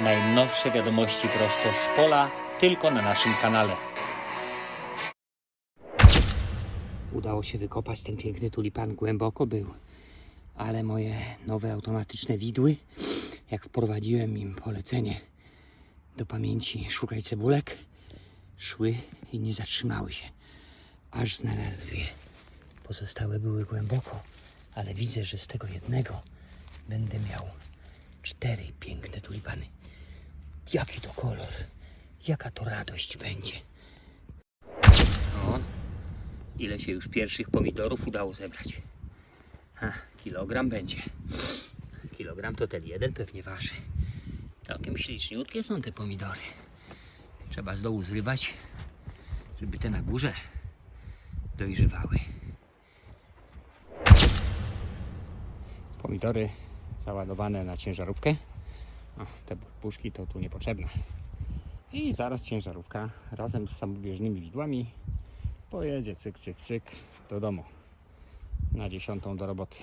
Najnowsze wiadomości prosto z pola, tylko na naszym kanale. Udało się wykopać ten piękny tulipan, głęboko był. Ale moje nowe automatyczne widły, jak wprowadziłem im polecenie do pamięci szukaj cebulek, szły i nie zatrzymały się. Aż znalazły je. Pozostałe były głęboko, ale widzę, że z tego jednego będę miał cztery piękne tulipany. Jaki to kolor, jaka to radość będzie. No, ile się już pierwszych pomidorów udało zebrać? Ha, kilogram będzie. Kilogram to ten jeden pewnie waży. Całkiem śliczniutkie są te pomidory. Trzeba z dołu zrywać, żeby te na górze dojrzewały. Pomidory załadowane na ciężarówkę. O, te puszki to tu niepotrzebne. I zaraz ciężarówka razem z samobieżnymi widłami pojedzie cyk, cyk, cyk do domu. Na dziesiątą do roboty.